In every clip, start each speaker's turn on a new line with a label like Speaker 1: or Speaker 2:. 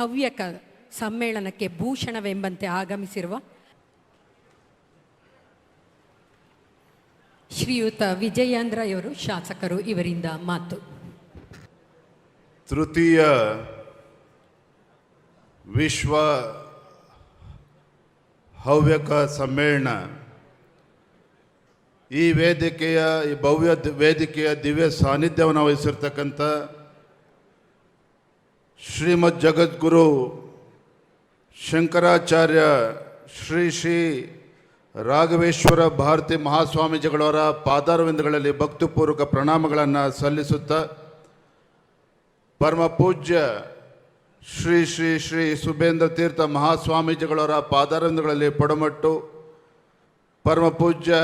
Speaker 1: ಹವ್ಯಕ ಸಮ್ಮೇಳನಕ್ಕೆ ಭೂಷಣವೆಂಬಂತೆ ಆಗಮಿಸಿರುವ ಶ್ರೀಯುತ ವಿಜಯೇಂದ್ರಯವರು ಶಾಸಕರು ಇವರಿಂದ ಮಾತು.
Speaker 2: ತೃತೀಯ ವಿಶ್ವ ಹವ್ಯಕ ಸಮ್ಮೇಳನ. ಈ ವೇದಿಕೆಯ, ಈ ಭವ್ಯ ವೇದಿಕೆಯ ದಿವ್ಯ ಸಾನ್ನಿಧ್ಯವನ್ನು ವಹಿಸಿರ್ತಕ್ಕಂಥ ಶ್ರೀಮದ್ ಜಗದ್ಗುರು ಶಂಕರಾಚಾರ್ಯ ಶ್ರೀ ಶ್ರೀ ರಾಘವೇಶ್ವರ ಭಾರತಿ ಮಹಾಸ್ವಾಮೀಜಿಗಳವರ ಪಾದಾರವಿಂದಗಳಲ್ಲಿ ಭಕ್ತಿಪೂರ್ವಕ ಪ್ರಣಾಮಗಳನ್ನು ಸಲ್ಲಿಸುತ್ತಾ ಪರಮ ಪೂಜ್ಯ ಶ್ರೀ ಶ್ರೀ ಶ್ರೀ ಸುಬೇಂದ್ರ ತೀರ್ಥ ಮಹಾಸ್ವಾಮೀಜಿಗಳವರ ಪಾದಾರವಿಂದಗಳಲ್ಲಿ ಪೊಡಮಟ್ಟು ಪರಮ ಪೂಜ್ಯ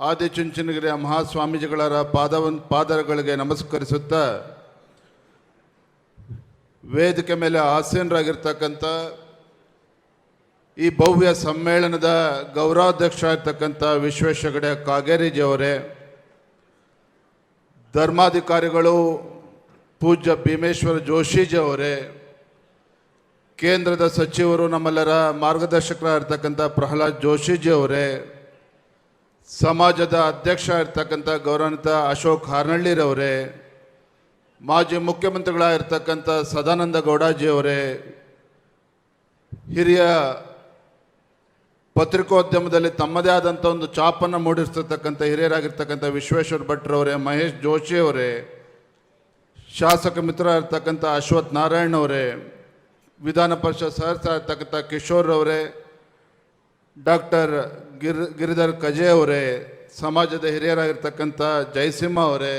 Speaker 2: ಆದಿಚುಂಚನಗಿರಿಯ ಮಹಾಸ್ವಾಮೀಜಿಗಳವರ ಪಾದವನ್ ಪಾದಗಳಿಗೆ ನಮಸ್ಕರಿಸುತ್ತಾ ವೇದಿಕೆ ಮೇಲೆ ಆಸೀನರಾಗಿರ್ತಕ್ಕಂಥ ಈ ಭವ್ಯ ಸಮ್ಮೇಳನದ ಗೌರವಾಧ್ಯಕ್ಷ ಆಗಿರ್ತಕ್ಕಂಥ ವಿಶ್ವೇಶ್ವರ ಹೆಗಡೆ ಕಾಗೇರಿಜಿ ಅವರೇ ಧರ್ಮಾಧಿಕಾರಿಗಳು ಪೂಜ್ಯ ಭೀಮೇಶ್ವರ ಜೋಶಿಜಿ ಅವರೇ ಕೇಂದ್ರದ ಸಚಿವರು ನಮ್ಮೆಲ್ಲರ ಮಾರ್ಗದರ್ಶಕರಾಗಿರ್ತಕ್ಕಂಥ ಪ್ರಹ್ಲಾದ್ ಜೋಶಿಜಿ ಅವರೇ ಸಮಾಜದ ಅಧ್ಯಕ್ಷ ಇರ್ತಕ್ಕಂಥ ಗೌರವಾನ್ವಿತ ಅಶೋಕ್ ಹಾರ್ನಳ್ಳಿರವರೇ ಮಾಜಿ ಮುಖ್ಯಮಂತ್ರಿಗಳಾಗಿರ್ತಕ್ಕಂಥ ಸದಾನಂದ ಗೌಡಾಜಿಯವರೇ ಹಿರಿಯ ಪತ್ರಿಕೋದ್ಯಮದಲ್ಲಿ ತಮ್ಮದೇ ಆದಂಥ ಒಂದು ಛಾಪನ್ನು ಮೂಡಿಸ್ತಿರ್ತಕ್ಕಂಥ ಹಿರಿಯರಾಗಿರ್ತಕ್ಕಂಥ ವಿಶ್ವೇಶ್ವರ ಭಟ್ರವರೇ ಮಹೇಶ್ ಜೋಶಿಯವರೇ ಶಾಸಕ ಮಿತ್ರ ಇರ್ತಕ್ಕಂಥ ಅಶ್ವಥ್ ನಾರಾಯಣ್ ಅವರೇ, ವಿಧಾನ ಪರಿಷತ್ ಸದಸ್ಯ ಇರ್ತಕ್ಕಂಥ ಕಿಶೋರ್ ಅವರೇ ಡಾಕ್ಟರ್ ಗಿರ್, ಗಿರಿಧರ್ ಕಜೆ ಅವರೇ, ಸಮಾಜದ ಹಿರಿಯರಾಗಿರ್ತಕ್ಕಂಥ ಜಯಸಿಂಹ ಅವರೇ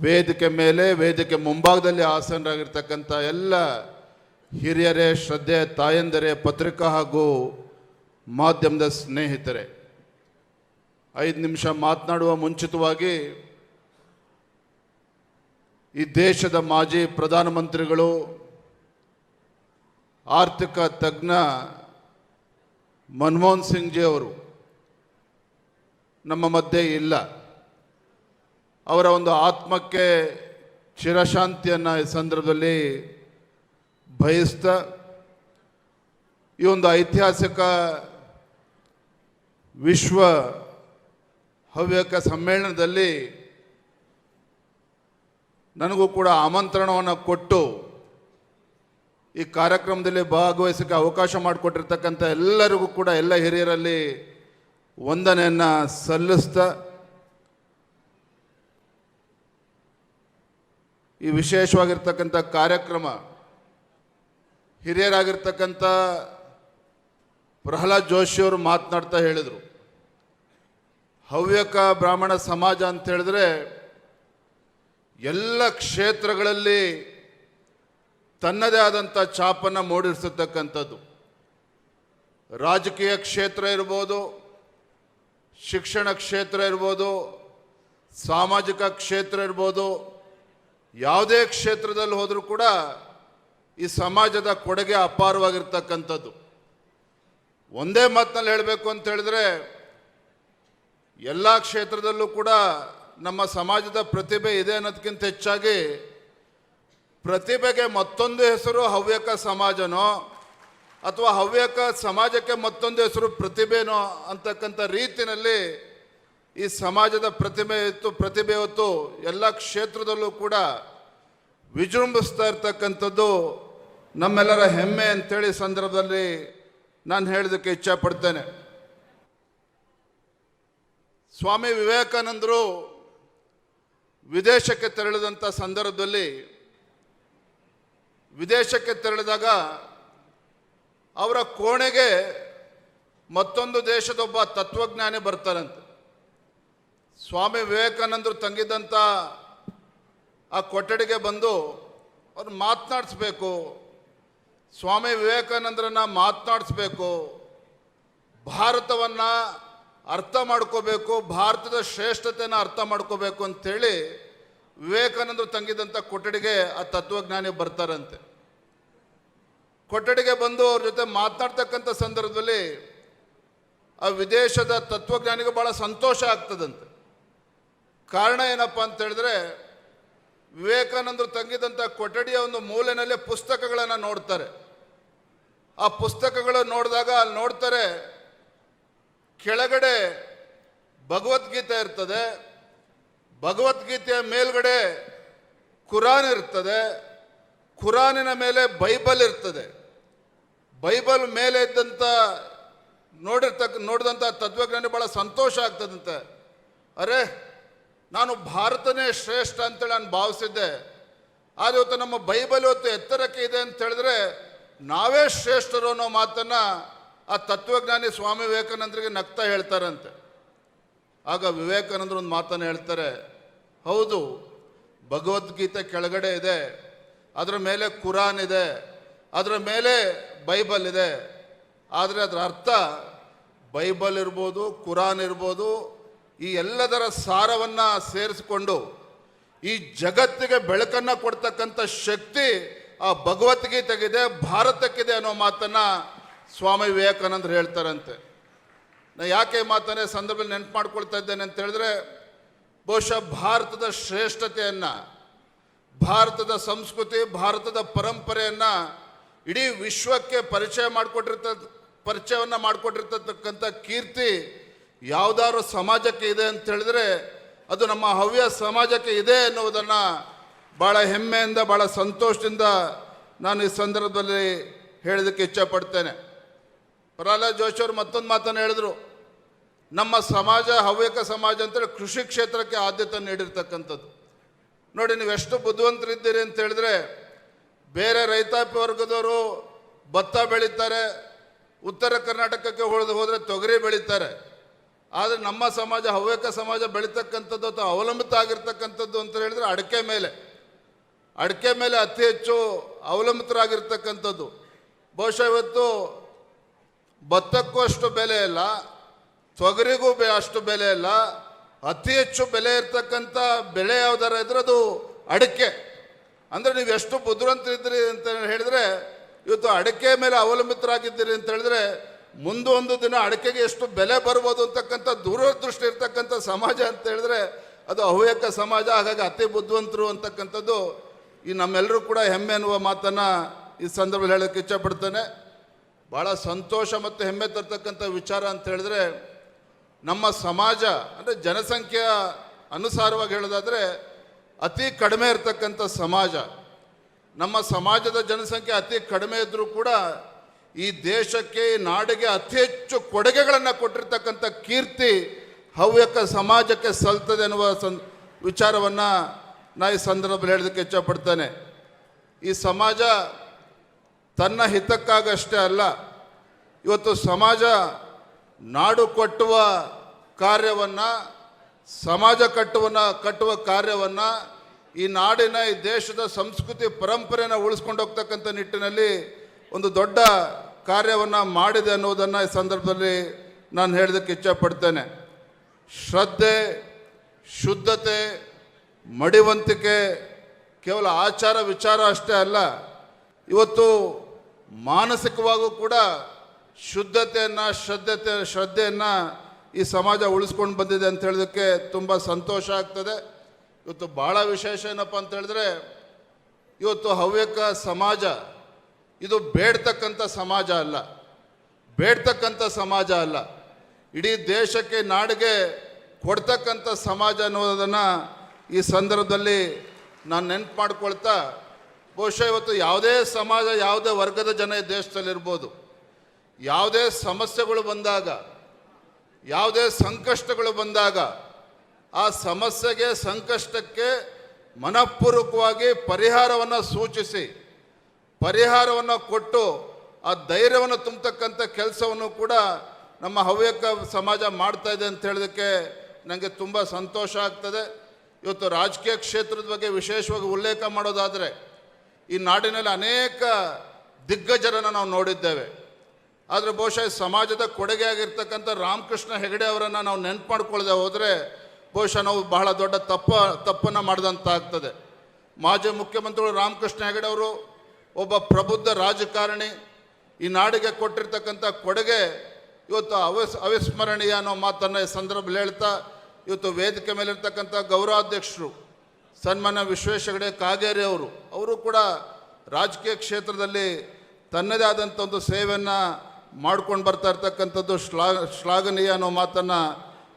Speaker 2: ವೇದಿಕೆ ಮೇಲೆ ವೇದಿಕೆ ಮುಂಭಾಗದಲ್ಲಿ ಆಸನರಾಗಿರ್ತಕ್ಕಂಥ ಎಲ್ಲ ಹಿರಿಯರೇ, ಶ್ರದ್ಧೆ, ತಾಯಂದರೇ, ಪತ್ರಿಕಾ ಹಾಗೂ ಮಾಧ್ಯಮದ ಸ್ನೇಹಿತರೆ, ಐದು ನಿಮಿಷ ಮಾತನಾಡುವ ಮುಂಚಿತವಾಗಿ ಈ ದೇಶದ ಮಾಜಿ ಪ್ರಧಾನಮಂತ್ರಿಗಳು, ಆರ್ಥಿಕ ತಜ್ಞ ಮನಮೋಹನ್ ಸಿಂಗ್ ಜಿ ಅವರು ನಮ್ಮ ಮಧ್ಯೆ ಇಲ್ಲ. ಅವರ ಒಂದು ಆತ್ಮಕ್ಕೆ ಚಿರಶಾಂತಿಯನ್ನು ಈ ಸಂದರ್ಭದಲ್ಲಿ ಬಯಸ್ತ ಈ ಒಂದು ಐತಿಹಾಸಿಕ ವಿಶ್ವ ಹವ್ಯಕ ಸಮ್ಮೇಳನದಲ್ಲಿ ನನಗೂ ಕೂಡ ಆಮಂತ್ರಣವನ್ನು ಕೊಟ್ಟು ಈ ಕಾರ್ಯಕ್ರಮದಲ್ಲಿ ಭಾಗವಹಿಸೋಕ್ಕೆ ಅವಕಾಶ ಮಾಡಿಕೊಟ್ಟಿರ್ತಕ್ಕಂಥ ಎಲ್ಲರಿಗೂ ಕೂಡ, ಎಲ್ಲ ಹಿರಿಯರಲ್ಲಿ ವಂದನೆಯನ್ನು ಸಲ್ಲಿಸ್ತಾ ಈ ವಿಶೇಷವಾಗಿರ್ತಕ್ಕಂಥ ಕಾರ್ಯಕ್ರಮ, ಹಿರಿಯರಾಗಿರ್ತಕ್ಕಂಥ ಪ್ರಹ್ಲಾದ್ ಜೋಶಿಯವರು ಮಾತನಾಡ್ತಾ ಹೇಳಿದರು. ಹವ್ಯಕ ಬ್ರಾಹ್ಮಣ ಸಮಾಜ ಅಂತ ಹೇಳಿದ್ರೆ ಎಲ್ಲ ಕ್ಷೇತ್ರಗಳಲ್ಲಿ ತನ್ನದೇ ಆದಂಥ ಛಾಪನ್ನು ಮೂಡಿಸತಕ್ಕಂಥದ್ದು ರಾಜಕೀಯ ಕ್ಷೇತ್ರ ಇರ್ಬೋದು, ಶಿಕ್ಷಣ ಕ್ಷೇತ್ರ ಇರ್ಬೋದು, ಸಾಮಾಜಿಕ ಕ್ಷೇತ್ರ ಇರ್ಬೋದು ಯಾವುದೇ ಕ್ಷೇತ್ರದಲ್ಲಿ ಹೋದರೂ ಕೂಡ ಈ ಸಮಾಜದ ಕೊಡುಗೆ ಅಪಾರವಾಗಿರ್ತಕ್ಕಂಥದ್ದು. ಒಂದೇ ಮಾತಿನಲ್ಲಿ ಹೇಳಬೇಕು ಅಂತ ಹೇಳಿದ್ರೆ, ಎಲ್ಲ ಕ್ಷೇತ್ರದಲ್ಲೂ ಕೂಡ ನಮ್ಮ ಸಮಾಜದ ಪ್ರತಿಭೆ ಇದೆ ಅನ್ನೋದಕ್ಕಿಂತ ಹೆಚ್ಚಾಗಿ ಪ್ರತಿಭೆಗೆ ಮತ್ತೊಂದು ಹೆಸರು ಹವ್ಯಕ ಸಮಾಜನೋ ಅಥವಾ ಹವ್ಯಕ ಸಮಾಜಕ್ಕೆ ಮತ್ತೊಂದು ಹೆಸರು ಪ್ರತಿಭೆನೋ ಅಂತಕ್ಕಂಥ ರೀತಿಯಲ್ಲಿ ಈ ಸಮಾಜದ ಪ್ರತಿಮೆ ಇತ್ತು ಪ್ರತಿಭೆ ಹೊತ್ತು ಎಲ್ಲ ಕ್ಷೇತ್ರದಲ್ಲೂ ಕೂಡ ವಿಜೃಂಭಿಸ್ತಾ ಇರ್ತಕ್ಕಂಥದ್ದು ನಮ್ಮೆಲ್ಲರ ಹೆಮ್ಮೆ ಅಂತೇಳಿ ಸಂದರ್ಭದಲ್ಲಿ ನಾನು ಹೇಳೋದಕ್ಕೆ ಇಚ್ಛಪಡ್ತೇನೆ. ಸ್ವಾಮಿ ವಿವೇಕಾನಂದರು ವಿದೇಶಕ್ಕೆ ತೆರಳಿದಂಥ ಸಂದರ್ಭದಲ್ಲಿ ವಿದೇಶಕ್ಕೆ ತೆರಳಿದಾಗ ಅವರ ಕೋಣೆಗೆ ಮತ್ತೊಂದು ದೇಶದೊಬ್ಬ ತತ್ವಜ್ಞಾನಿ ಬರ್ತಾರಂತೆ ಸ್ವಾಮಿ ವಿವೇಕಾನಂದರು ತಂಗಿದ್ದಂಥ ಆ ಕೊಠಡಿಗೆ ಬಂದು ಅವ್ರು ಮಾತನಾಡಿಸ್ಬೇಕು. ಸ್ವಾಮಿ ವಿವೇಕಾನಂದರನ್ನ ಮಾತನಾಡಿಸ್ಬೇಕು. ಭಾರತವನ್ನು ಅರ್ಥ ಮಾಡ್ಕೋಬೇಕು, ಭಾರತದ ಶ್ರೇಷ್ಠತೆಯನ್ನು ಅರ್ಥ ಮಾಡ್ಕೋಬೇಕು ಅಂಥೇಳಿ ವಿವೇಕಾನಂದರು ತಂಗಿದಂಥ ಕೊಠಡಿಗೆ ಆ ತತ್ವಜ್ಞಾನಿ ಬರ್ತಾರಂತೆ. ಕೊಠಡಿಗೆ ಬಂದು ಅವ್ರ ಜೊತೆ ಮಾತನಾಡ್ತಕ್ಕಂಥ ಸಂದರ್ಭದಲ್ಲಿ ಆ ವಿದೇಶದ ತತ್ವಜ್ಞಾನಿಗೆ ಭಾಳ ಸಂತೋಷ ಆಗ್ತದಂತೆ. ಕಾರಣ ಏನಪ್ಪ ಅಂತ ಹೇಳಿದ್ರೆ, ವಿವೇಕಾನಂದರು ತಂಗಿದಂಥ ಕೊಠಡಿಯ ಒಂದು ಮೂಲೆಯಲ್ಲಿ ಪುಸ್ತಕಗಳನ್ನು ನೋಡ್ತಾರೆ. ಆ ಪುಸ್ತಕಗಳು ನೋಡಿದಾಗ ಅಲ್ಲಿ ನೋಡ್ತಾರೆ, ಕೆಳಗಡೆ ಭಗವದ್ಗೀತೆ ಇರ್ತದೆ, ಭಗವದ್ಗೀತೆಯ ಮೇಲ್ಗಡೆ ಕುರಾನ್ ಇರ್ತದೆ, ಕುರಾನಿನ ಮೇಲೆ ಬೈಬಲ್ ಇರ್ತದೆ. ಬೈಬಲ್ ಮೇಲೆ ಇದ್ದಂಥ ನೋಡಿರ್ತಕ್ಕ ನೋಡಿದಂಥ ತತ್ವಜ್ಞಾನಿ ಭಾಳ ಸಂತೋಷ ಆಗ್ತದಂತೆ. ಅರೆ ನಾನು ಭಾರತನೇ ಶ್ರೇಷ್ಠ ಅಂತೇಳಿ ನಾನು ಭಾವಿಸಿದ್ದೆ. ಆದರೆ ಇವತ್ತು ನಮ್ಮ ಬೈಬಲ್ ಇವತ್ತು ಎತ್ತರಕ್ಕೆ ಇದೆ ಅಂತ ಹೇಳಿದ್ರೆ ನಾವೇ ಶ್ರೇಷ್ಠರು ಅನ್ನೋ ಮಾತನ್ನು ಆ ತತ್ವಜ್ಞಾನಿ ಸ್ವಾಮಿ ವಿವೇಕಾನಂದರಿಗೆ ನಗ್ತಾ ಹೇಳ್ತಾರಂತೆ. ಆಗ ವಿವೇಕಾನಂದರು ಒಂದು ಮಾತನ್ನು ಹೇಳ್ತಾರೆ, ಹೌದು, ಭಗವದ್ಗೀತೆ ಕೆಳಗಡೆ ಇದೆ, ಅದರ ಮೇಲೆ ಕುರಾನ್ ಇದೆ, ಅದರ ಮೇಲೆ ಬೈಬಲ್ ಇದೆ. ಆದರೆ ಅದರ ಅರ್ಥ ಬೈಬಲ್ ಇರ್ಬೋದು, ಕುರಾನ್ ಇರ್ಬೋದು ಈ ಎಲ್ಲದರ ಸಾರವನ್ನು ಸೇರಿಸಿಕೊಂಡು ಈ ಜಗತ್ತಿಗೆ ಬೆಳಕನ್ನು ಕೊಡ್ತಕ್ಕಂಥ ಶಕ್ತಿ ಆ ಭಗವದ್ಗೀತೆಗಿದೆ, ಭಾರತಕ್ಕಿದೆ ಅನ್ನೋ ಮಾತನ್ನು ಸ್ವಾಮಿ ವಿವೇಕಾನಂದರು ಹೇಳ್ತಾರಂತೆ. ನಾ ಯಾಕೆ ಮಾತನ್ನ ಸಂದರ್ಭದಲ್ಲಿ ನೆನಪು ಮಾಡ್ಕೊಳ್ತಾ ಇದ್ದೇನೆ ಅಂತ ಹೇಳಿದ್ರೆ, ಬಹುಶಃ ಭಾರತದ ಶ್ರೇಷ್ಠತೆಯನ್ನು, ಭಾರತದ ಸಂಸ್ಕೃತಿ, ಭಾರತದ ಪರಂಪರೆಯನ್ನು ಇಡೀ ವಿಶ್ವಕ್ಕೆ ಪರಿಚಯ ಮಾಡಿಕೊಟ್ಟಿರ್ತ, ಪರಿಚಯವನ್ನು ಮಾಡಿಕೊಟ್ಟಿರ್ತಕ್ಕಂಥ ಕೀರ್ತಿ ಯಾವುದಾದ್ರು ಸಮಾಜಕ್ಕೆ ಇದೆ ಅಂತ ಹೇಳಿದ್ರೆ ಅದು ನಮ್ಮ ಹವ್ಯ ಸಮಾಜಕ್ಕೆ ಇದೆ ಎನ್ನುವುದನ್ನು ಭಾಳ ಹೆಮ್ಮೆಯಿಂದ ಭಾಳ ಸಂತೋಷದಿಂದ ನಾನು ಈ ಸಂದರ್ಭದಲ್ಲಿ ಹೇಳೋದಕ್ಕೆ ಇಚ್ಛಪಡ್ತೇನೆ. ಪ್ರಹ್ಲಾದ್ ಜೋಶಿ ಅವರು ಮತ್ತೊಂದು ಮಾತನ್ನು ಹೇಳಿದರು. ನಮ್ಮ ಸಮಾಜ, ಹವ್ಯಕ ಸಮಾಜ ಅಂತೇಳಿ ಕೃಷಿ ಕ್ಷೇತ್ರಕ್ಕೆ ಆದ್ಯತೆ ನೀಡಿರ್ತಕ್ಕಂಥದ್ದು. ನೋಡಿ, ನೀವು ಎಷ್ಟು ಬುದ್ಧಿವಂತರಿದ್ದೀರಿ ಅಂತ ಹೇಳಿದ್ರೆ, ಬೇರೆ ರೈತಾಪಿ ವರ್ಗದವರು ಭತ್ತ ಬೆಳೀತಾರೆ, ಉತ್ತರ ಕರ್ನಾಟಕಕ್ಕೆ ಹೋದ ಹೋದರೆ ತೊಗರಿ ಬೆಳೀತಾರೆ. ಆದರೆ ನಮ್ಮ ಸಮಾಜ, ಹವ್ಯಕ ಸಮಾಜ ಬೆಳೀತಕ್ಕಂಥದ್ದು ಅಥವಾ ಅವಲಂಬಿತ ಆಗಿರ್ತಕ್ಕಂಥದ್ದು ಅಂತ ಹೇಳಿದರೆ ಅಡಿಕೆ ಮೇಲೆ. ಅಡಿಕೆ ಮೇಲೆ ಅತಿ ಹೆಚ್ಚು ಅವಲಂಬಿತರಾಗಿರ್ತಕ್ಕಂಥದ್ದು. ಬಹುಶಃ ಇವತ್ತು ಭತ್ತಕ್ಕೂ ಅಷ್ಟು ಬೆಲೆ ಇಲ್ಲ, ತೊಗರಿಗೂ ಬೆ ಅಷ್ಟು ಬೆಲೆ ಇಲ್ಲ, ಅತಿ ಹೆಚ್ಚು ಬೆಲೆ ಇರ್ತಕ್ಕಂಥ ಬೆಳೆ ಯಾವ್ದಾರ ಇದ್ರೆ ಅದು ಅಡಿಕೆ. ಅಂದರೆ ನೀವು ಎಷ್ಟು ಬುದ್ಧಿವಂತರಿದ್ದೀರಿ ಅಂತ ಹೇಳಿದರೆ, ಇವತ್ತು ಅಡಿಕೆ ಮೇಲೆ ಅವಲಂಬಿತರಾಗಿದ್ದೀರಿ ಅಂತ ಹೇಳಿದ್ರೆ ಮುಂದೊಂದು ದಿನ ಅಡಿಕೆಗೆ ಎಷ್ಟು ಬೆಲೆ ಬರ್ಬೋದು ಅಂತಕ್ಕಂಥ ದೂರದೃಷ್ಟಿ ಇರ್ತಕ್ಕಂಥ ಸಮಾಜ ಅಂತ ಹೇಳಿದ್ರೆ ಅದು ಹವ್ಯಕ ಸಮಾಜ, ಹಾಗಾಗಿ ಅತಿ ಬುದ್ಧಿವಂತರು ಅಂತಕ್ಕಂಥದ್ದು ಈ ನಮ್ಮೆಲ್ಲರೂ ಕೂಡ ಹೆಮ್ಮೆ ಅನ್ನುವ ಮಾತನ್ನು ಈ ಸಂದರ್ಭದಲ್ಲಿ ಹೇಳೋಕ್ಕೆ ಇಚ್ಛಪಡ್ತೇನೆ. ಭಾಳ ಸಂತೋಷ ಮತ್ತು ಹೆಮ್ಮೆ ತರ್ತಕ್ಕಂಥ ವಿಚಾರ ಅಂತ ಹೇಳಿದ್ರೆ ನಮ್ಮ ಸಮಾಜ, ಅಂದರೆ ಜನಸಂಖ್ಯೆಯ ಅನುಸಾರವಾಗಿ ಹೇಳೋದಾದರೆ ಅತಿ ಕಡಿಮೆ ಇರತಕ್ಕಂಥ ಸಮಾಜ. ನಮ್ಮ ಸಮಾಜದ ಜನಸಂಖ್ಯೆ ಅತಿ ಕಡಿಮೆ ಇದ್ದರೂ ಕೂಡ ಈ ದೇಶಕ್ಕೆ ನಾಡಿಗೆ ಅತಿ ಹೆಚ್ಚು ಕೊಡುಗೆಗಳನ್ನು ಕೊಟ್ಟಿರ್ತಕ್ಕಂಥ ಕೀರ್ತಿ ಹವ್ಯಕ ಸಮಾಜಕ್ಕೆ ಸಲ್ತದೆ ಅನ್ನುವ ಸನ್ ವಿಚಾರವನ್ನು ನಾ ಈ ಸಂದರ್ಭದಲ್ಲಿ ಹೇಳೋದಕ್ಕೆ ಇಚ್ಛಪಡ್ತೇನೆ. ಈ ಸಮಾಜ ತನ್ನ ಹಿತಕ್ಕಾಗಷ್ಟೇ ಅಲ್ಲ, ಇವತ್ತು ಸಮಾಜ ನಾಡು ಕಟ್ಟುವ ಕಾರ್ಯವನ್ನು, ಸಮಾಜ ಕಟ್ಟುವನ್ನ, ಕಟ್ಟುವ ಕಾರ್ಯವನ್ನು ಈ ನಾಡಿನ, ಈ ದೇಶದ ಸಂಸ್ಕೃತಿ ಪರಂಪರೆಯನ್ನು ಉಳಿಸ್ಕೊಂಡು ಹೋಗ್ತಕ್ಕಂಥ ನಿಟ್ಟಿನಲ್ಲಿ ಒಂದು ದೊಡ್ಡ ಕಾರ್ಯವನ್ನು ಮಾಡಿದೆ ಅನ್ನೋದನ್ನು ಈ ಸಂದರ್ಭದಲ್ಲಿ ನಾನು ಹೇಳೋದಕ್ಕೆ ಇಚ್ಛಪಡ್ತೇನೆ. ಶ್ರದ್ಧೆ, ಶುದ್ಧತೆ, ಮಡಿವಂತಿಕೆ ಕೇವಲ ಆಚಾರ ವಿಚಾರ ಅಷ್ಟೇ ಅಲ್ಲ, ಇವತ್ತು ಮಾನಸಿಕವಾಗೂ ಕೂಡ ಶುದ್ಧತೆಯನ್ನು, ಶ್ರದ್ಧತೆ, ಶ್ರದ್ಧೆಯನ್ನು ಈ ಸಮಾಜ ಉಳಿಸ್ಕೊಂಡು ಬಂದಿದೆ ಅಂತ ಹೇಳೋದಕ್ಕೆ ತುಂಬ ಸಂತೋಷ ಆಗ್ತದೆ. ಇವತ್ತು ಭಾಳ ವಿಶೇಷ ಏನಪ್ಪ ಅಂತ ಹೇಳಿದ್ರೆ, ಇವತ್ತು ಹವ್ಯಕ ಸಮಾಜ ಇದು ಬೇಡ್ತಕ್ಕಂಥ ಸಮಾಜ ಅಲ್ಲ. ಬೇಡ್ತಕ್ಕಂಥ ಸಮಾಜ ಅಲ್ಲ. ಇಡೀ ದೇಶಕ್ಕೆ ನಾಡಿಗೆ ಕೊಡ್ತಕ್ಕಂಥ ಸಮಾಜ ಅನ್ನೋದನ್ನು ಈ ಸಂದರ್ಭದಲ್ಲಿ ನಾನು ನೆನ್ಪು ಮಾಡ್ಕೊಳ್ತಾ, ಬಹುಶಃ ಇವತ್ತು ಯಾವುದೇ ಸಮಾಜ, ಯಾವುದೇ ವರ್ಗದ ಜನ ಈ ದೇಶದಲ್ಲಿರ್ಬೋದು. ಯಾವುದೇ ಸಮಸ್ಯೆಗಳು ಬಂದಾಗ, ಯಾವುದೇ ಸಂಕಷ್ಟಗಳು ಬಂದಾಗ, ಆ ಸಮಸ್ಯೆಗೆ, ಸಂಕಷ್ಟಕ್ಕೆ ಮನಃಪೂರ್ವಕವಾಗಿ ಪರಿಹಾರವನ್ನು ಸೂಚಿಸಿ ಪರಿಹಾರವನ್ನು ಕೊಟ್ಟು ಆ ಧೈರ್ಯವನ್ನು ತುಂಬತಕ್ಕಂಥ ಕೆಲಸವನ್ನು ಕೂಡ ನಮ್ಮ ಹವ್ಯಕ ಸಮಾಜ ಮಾಡ್ತಾ ಇದೆ ಅಂತ ಹೇಳೋದಕ್ಕೆ ನನಗೆ ತುಂಬ ಸಂತೋಷ ಆಗ್ತದೆ. ಇವತ್ತು ರಾಜಕೀಯ ಕ್ಷೇತ್ರದ ಬಗ್ಗೆ ವಿಶೇಷವಾಗಿ ಉಲ್ಲೇಖ ಮಾಡೋದಾದರೆ ಈ ನಾಡಿನಲ್ಲಿ ಅನೇಕ ದಿಗ್ಗಜರನ್ನು ನಾವು ನೋಡಿದ್ದೇವೆ. ಆದರೆ ಬಹುಶಃ ಸಮಾಜದ ಕೊಡುಗೆ ಆಗಿರ್ತಕ್ಕಂಥ ರಾಮಕೃಷ್ಣ ಹೆಗಡೆ ಅವರನ್ನು ನಾವು ನೆನ್ಪು ಮಾಡ್ಕೊಳ್ಳದೆ ಹೋದರೆ ಬಹುಶಃ ನಾವು ಬಹಳ ದೊಡ್ಡ ತಪ್ಪ, ತಪ್ಪನ್ನು ಮಾಡಿದಂತಾಗ್ತದೆ. ಮಾಜಿ ಮುಖ್ಯಮಂತ್ರಿಗಳು ರಾಮಕೃಷ್ಣ ಹೆಗಡೆ ಅವರು ಒಬ್ಬ ಪ್ರಬುದ್ಧ ರಾಜಕಾರಣಿ ಈ ನಾಡಿಗೆ ಕೊಟ್ಟಿರ್ತಕ್ಕಂಥ ಕೊಡುಗೆ ಇವತ್ತು ಅವಿಸ್, ಅವಿಸ್ಮರಣೀಯ ಅನ್ನೋ ಮಾತನ್ನು ಈ ಸಂದರ್ಭದಲ್ಲಿ ಹೇಳ್ತಾ, ಇವತ್ತು ವೇದಿಕೆ ಮೇಲಿರ್ತಕ್ಕಂಥ ಗೌರವಾಧ್ಯಕ್ಷರು ಸನ್ಮಾನ್ಯ ವಿಶ್ವೇಶ್ವರ ಕಾಗೇರಿ ಅವರು ಅವರು ಕೂಡ ರಾಜಕೀಯ ಕ್ಷೇತ್ರದಲ್ಲಿ ತನ್ನದೇ ಆದಂಥ ಒಂದು ಸೇವೆಯನ್ನು ಮಾಡ್ಕೊಂಡು ಬರ್ತಾ ಇರ್ತಕ್ಕಂಥದ್ದು ಶ್ಲಾ, ಶ್ಲಾಘನೀಯ ಅನ್ನೋ ಮಾತನ್ನು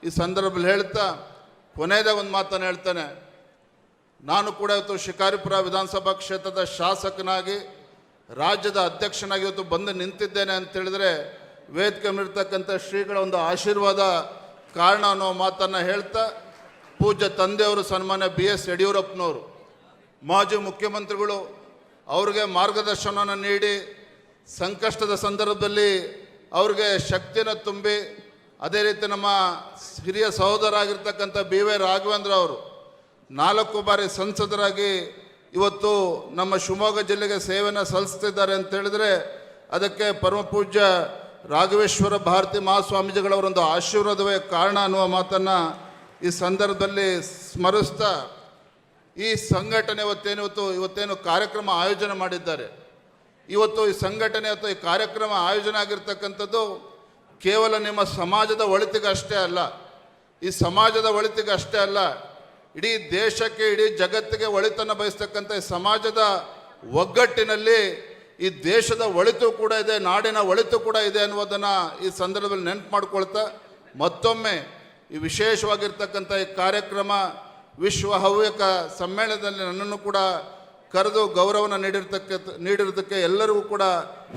Speaker 2: ಈ ಸಂದರ್ಭದಲ್ಲಿ ಹೇಳ್ತಾ ಕೊನೆಯದೇ ಒಂದು ಮಾತನ್ನು ಹೇಳ್ತಾನೆ. ನಾನು ಕೂಡ ಇವತ್ತು ಶಿಕಾರಿಪುರ ವಿಧಾನಸಭಾ ಕ್ಷೇತ್ರದ ಶಾಸಕನಾಗಿ, ರಾಜ್ಯದ ಅಧ್ಯಕ್ಷನಾಗಿ ಇವತ್ತು ಬಂದು ನಿಂತಿದ್ದೇನೆ ಅಂತ ಹೇಳಿದ್ರೆ, ವೇದಿಕೆ ಮೇಲಿರ್ತಕ್ಕಂಥ ಶ್ರೀಗಳ ಒಂದು ಆಶೀರ್ವಾದ ಕಾರಣ ಅನ್ನೋ ಮಾತನ್ನು ಹೇಳ್ತಾ, ಪೂಜ್ಯ ತಂದೆಯವರು ಸನ್ಮಾನ್ಯ ಬಿ ಎಸ್ ಯಡಿಯೂರಪ್ಪನವರು, ಮಾಜಿ ಮುಖ್ಯಮಂತ್ರಿಗಳು, ಅವ್ರಿಗೆ ಮಾರ್ಗದರ್ಶನವನ್ನು ನೀಡಿ, ಸಂಕಷ್ಟದ ಸಂದರ್ಭದಲ್ಲಿ ಅವ್ರಿಗೆ ಶಕ್ತಿನ ತುಂಬಿ, ಅದೇ ರೀತಿ ನಮ್ಮ ಹಿರಿಯ ಸಹೋದರ ಆಗಿರ್ತಕ್ಕಂಥ ಬಿ ವೈ ರಾಘವೇಂದ್ರ ಅವರು ನಾಲ್ಕು ಬಾರಿ ಸಂಸದರಾಗಿ ಇವತ್ತು ನಮ್ಮ ಶಿವಮೊಗ್ಗ ಜಿಲ್ಲೆಗೆ ಸೇವೆಯನ್ನು ಸಲ್ಲಿಸ್ತಿದ್ದಾರೆ ಅಂತ ಹೇಳಿದ್ರೆ ಅದಕ್ಕೆ ಪರಮಪೂಜ್ಯ ರಾಘವೇಶ್ವರ ಭಾರತಿ ಮಹಾಸ್ವಾಮೀಜಿಗಳವರೊಂದು ಆಶೀರ್ವಾದವೇ ಕಾರಣ ಅನ್ನುವ ಮಾತನ್ನು ಈ ಸಂದರ್ಭದಲ್ಲಿ ಸ್ಮರಿಸ್ತಾ ಈ ಸಂಘಟನೆ ಇವತ್ತೇನು ಇವತ್ತು ಇವತ್ತೇನು ಕಾರ್ಯಕ್ರಮ ಆಯೋಜನೆ ಮಾಡಿದ್ದಾರೆ. ಇವತ್ತು ಈ ಸಂಘಟನೆ ಅಥವಾ ಈ ಕಾರ್ಯಕ್ರಮ ಆಯೋಜನೆ ಆಗಿರ್ತಕ್ಕಂಥದ್ದು ಕೇವಲ ನಿಮ್ಮ ಸಮಾಜದ ಒಳಿತಿಗಷ್ಟೇ ಅಲ್ಲ. ಈ ಸಮಾಜದ ಒಳಿತಿಗಷ್ಟೇ ಅಲ್ಲ. ಇಡೀ ದೇಶಕ್ಕೆ, ಇಡೀ ಜಗತ್ತಿಗೆ ಒಳಿತನ್ನು ಬಯಸ್ತಕ್ಕಂಥ ಸಮಾಜದ ಒಗ್ಗಟ್ಟಿನಲ್ಲಿ ಈ ದೇಶದ ಒಳಿತು ಕೂಡ ಇದೆ, ನಾಡಿನ ಒಳಿತು ಕೂಡ ಇದೆ ಅನ್ನೋದನ್ನು ಈ ಸಂದರ್ಭದಲ್ಲಿ ನೆನಪು ಮಾಡ್ಕೊಳ್ತಾ ಮತ್ತೊಮ್ಮೆ ಈ ವಿಶೇಷವಾಗಿರ್ತಕ್ಕಂಥ ಈ ಕಾರ್ಯಕ್ರಮ ವಿಶ್ವ ಹವ್ಯಕ ಸಮ್ಮೇಳನದಲ್ಲಿ ನನ್ನನ್ನು ಕೂಡ ಕರೆದು ಗೌರವನ ನೀಡಿರ್ತಕ್ಕ ನೀಡಿರೋದಕ್ಕೆ ಎಲ್ಲರಿಗೂ ಕೂಡ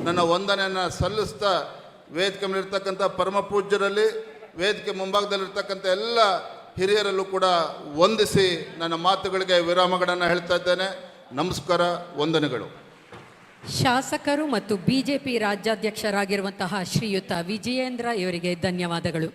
Speaker 2: ನನ್ನ ವಂದನೆಯನ್ನು ಸಲ್ಲಿಸ್ತಾ ವೇದಿಕೆ ಮೇಲಿರ್ತಕ್ಕಂಥ ಪರಮ ಪೂಜ್ಯರಲ್ಲಿ ವೇದಿಕೆ ಮುಂಭಾಗದಲ್ಲಿರ್ತಕ್ಕಂಥ ಎಲ್ಲ ಹಿರಿಯರಲ್ಲೂ ಕೂಡ ವಂದಿಸಿ ನನ್ನ ಮಾತುಗಳಿಗೆ ವಿರಾಮಗಳನ್ನು ಹೇಳ್ತಾ ಇದ್ದೇನೆ. ನಮಸ್ಕಾರ, ವಂದನೆಗಳು.
Speaker 1: ಶಾಸಕರು ಮತ್ತು ಬಿಜೆಪಿ ರಾಜ್ಯಾಧ್ಯಕ್ಷರಾಗಿರುವಂತಹ ಶ್ರೀಯುತ ವಿಜಯೇಂದ್ರ ಇವರಿಗೆ ಧನ್ಯವಾದಗಳು.